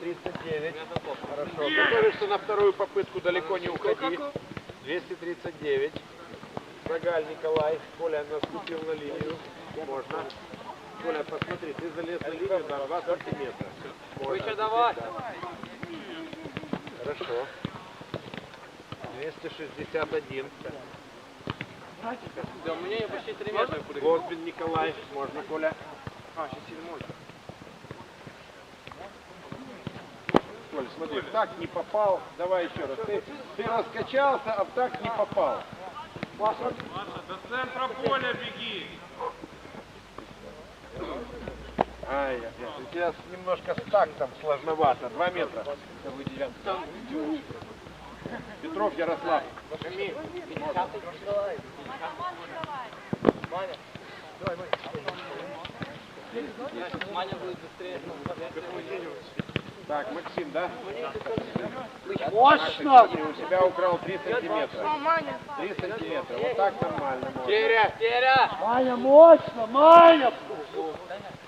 239. Хорошо. Готовишься на вторую попытку, далеко не уходи. 239. Загаль Николай. Коля наступил на линию. Можно. Коля, посмотри, ты залез на линию на 2 сантиметра. Можно. давай. Хорошо. 261. Да, у меня почти 3 метра. Лотвин Николай. Можно, Коля? А, сейчас седьмой. Коль, смотри, в так не попал. Давай еще раз. Ты, ты раскачался, а в так не попал. Маша, до центра поля беги. Ай, опять. У тебя немножко с тактом сложновато. Два метра. Петров Ярослав. Маня будет быстрее. Так, Максим, да? Мощно! У тебя украл 3 сантиметра. 3 сантиметра. Вот так нормально можно. Теря! Теря! Маня, мощно, Маня!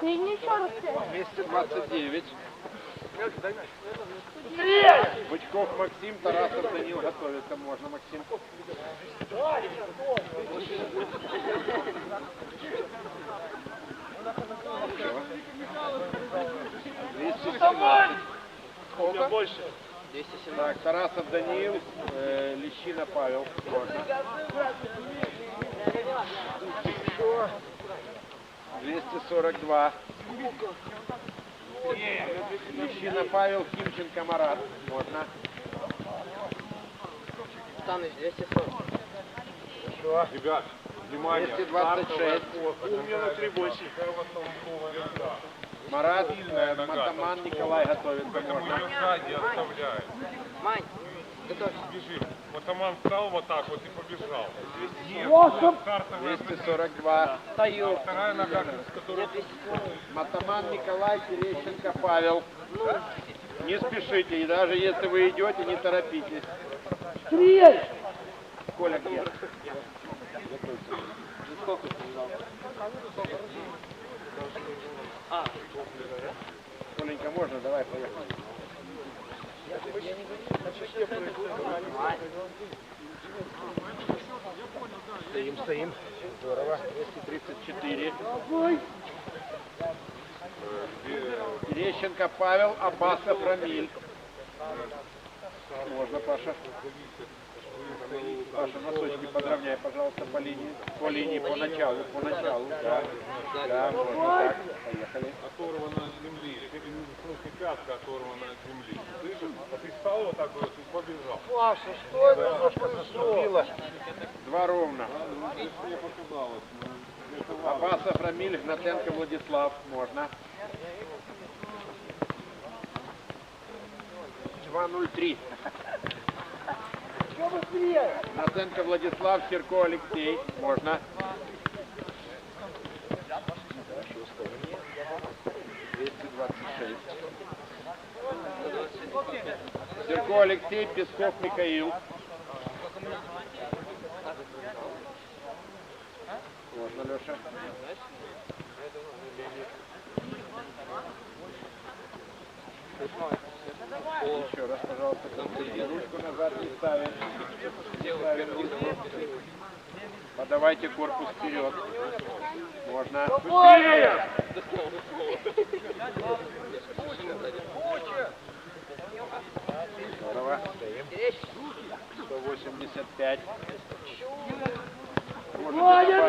Ты ничего не 229. Бычков Максим, Тарасов Данил готовится. Можно, Максим. Двести Сколько? Больше. Так, Тарасов Даниил, э, Лещина Павел. Можно. 242. Лещина Павел, Кимченко Марат. Можно. Станыч, 240. Хорошо. Ребят, внимание. 226. У меня на три больше. Марат, Матаман Николай готовится. Можно. сзади оставляет. Мань, готовься. Бежим. Вот Аман встал вот так вот и побежал. Стартовая 242. Стою. вторая нога, с которой Матаман Николай, Терещенко Павел. Не спешите, и даже если вы идете, не торопитесь. Стрель! Коля где? А, Коленька, можно? Давай. Стоим, стоим. Здорово. 234. Терещенко Павел, Абасов Рамиль. Можно, Паша. Паша, носочки подровняй, пожалуйста, по линии. По линии, по началу, по началу. Да, да можно так. Поехали. оторвана от земли. В смысле, пятка оторвана от земли. Слышишь? А ты встал вот так вот и побежал. Паша, что это? Немножко заступило. Два ровно. Мне показалось. ну, это ладно. Абасов Рамиль, Гнатенко Владислав. Можно. 2.03. Гнатенко Владислав, Серко Алексей. Можно. 226. Серко Алексей, Песков Михаил. Можно, Леша. Еще раз, пожалуйста, контролируй. Подавайте корпус вперед. Можно. Быстрее! Здорово. 185. Можно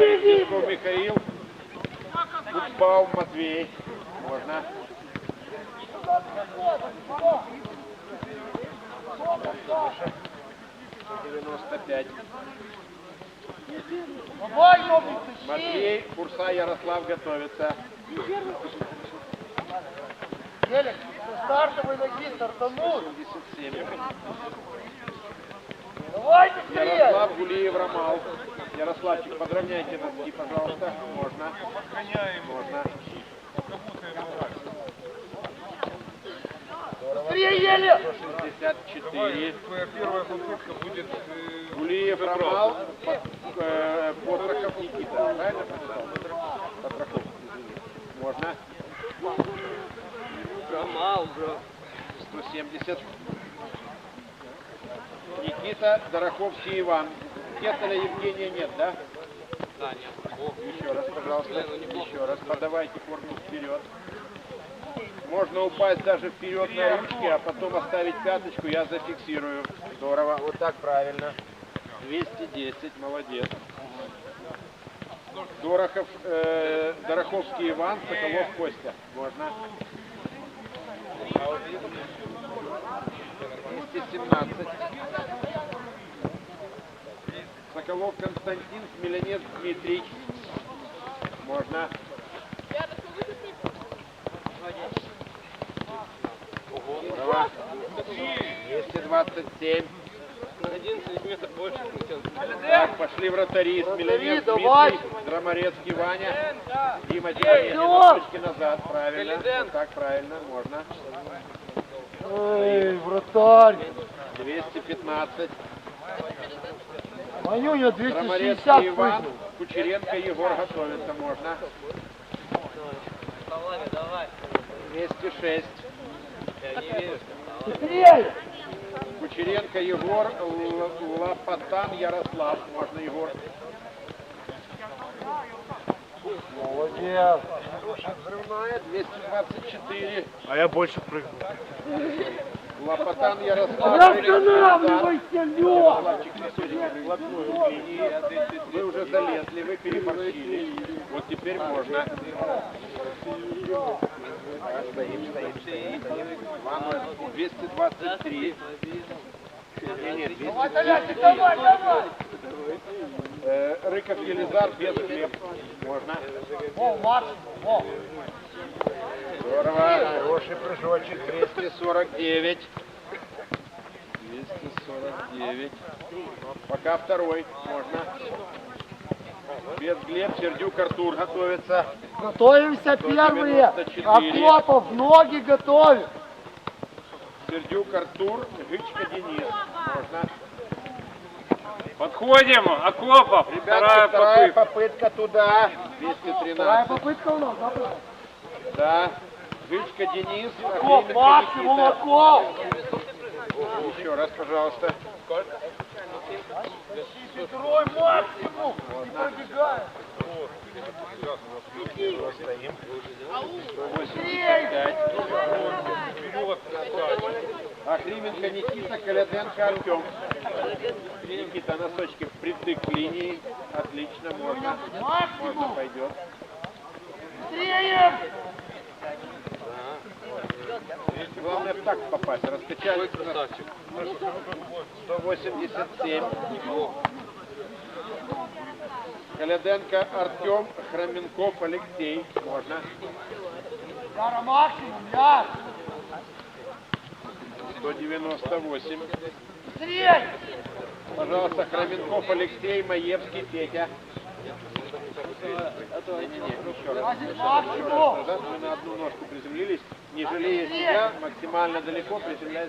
Михаил. Гудбау Матвей. Можно. Можно. 95. Матвей, Курса, Ярослав готовится. Гелик, со стартовой ноги стартанул. 77. Давай быстрее! Ярослав Гулиев Ромал. Ярославчик, подровняйте ноги, пожалуйста. Можно. Можно. 164. Твоя первая попытка будет... э, Гулиев Ромал. Под, э, под Никита, правильно написал? Потраховский, извини. Можно? Промал, бро. 170. Никита, Дороховский, Иван. Кетеля Евгения нет, да? Да, нет. О, Еще раз, пожалуйста. Ну. Еще раз. Подавайте корпус вперед. Можно упасть даже вперед на ручки, а потом оставить пяточку, я зафиксирую. Здорово. Вот так правильно. 210, молодец. Дорохов, э, Дороховский Иван, Соколов Костя. Можно. 217. Соколов Константин, Смеленец Дмитрий. Можно. Здорово. 227. на 11 сантиметров больше. Так, пошли вратари. Смеленец давай. Дмитрий, Драморецкий Ваня. Дима, Дима, носочки назад. Правильно. Вот так, правильно. Можно. Ой, вратарь. 215. Манюня 260 Драморецкий Иван. прыгнул. Кучеренко Егор готовится. Можно. Вставай, давай. 206. Я не верю. Быстрее! Кучеренко Егор, Л- Лопатан Ярослав. Можно, Егор. Молодец. Взрывная 224. А я больше прыгнул. Лопатан Ярослав. Останавливайся, вплотную к линии. Вы уже залезли, вы переборщили. Вот теперь можно. Стоим, стоим, стоим. Иван, 223. Не, не, 200. Давай, давай, давай! Рыков Елизар без хлеб. Можно. Во, максимум, во! Здорово. Хороший прыжочек. 249. 249. Пока второй. Можно. Без Глеб, Сердюк, Артур готовится. Готовимся первые! 194. Акопов, ноги готовь! Сердюк, Артур, Гычка, Денис. Можно. Подходим, Акопов, Ребята, вторая вторая попытка. попытка туда. Вторая 213. попытка у нас, да? Да. Гычка, Денис. Акоп, Охрименко, максимум, Никита. Акоп! Еще раз, пожалуйста. Второй максимум! Пробегаем! Стоим. 185. Охрименко Никита, Коляденко Артем. Никита, носочки впритык к линии. Отлично, можно. Можно, пойдет. Быстрее! В так попасть. Раскачали. 187. Коляденко Артем, Хроменков Алексей. Можно. Яра, максимум, Яр! 198. Быстрее! Пожалуйста, Хроменков Алексей, Маевский Петя. Вы на одну ножку приземлились, не жалея себя, максимально далеко приземляясь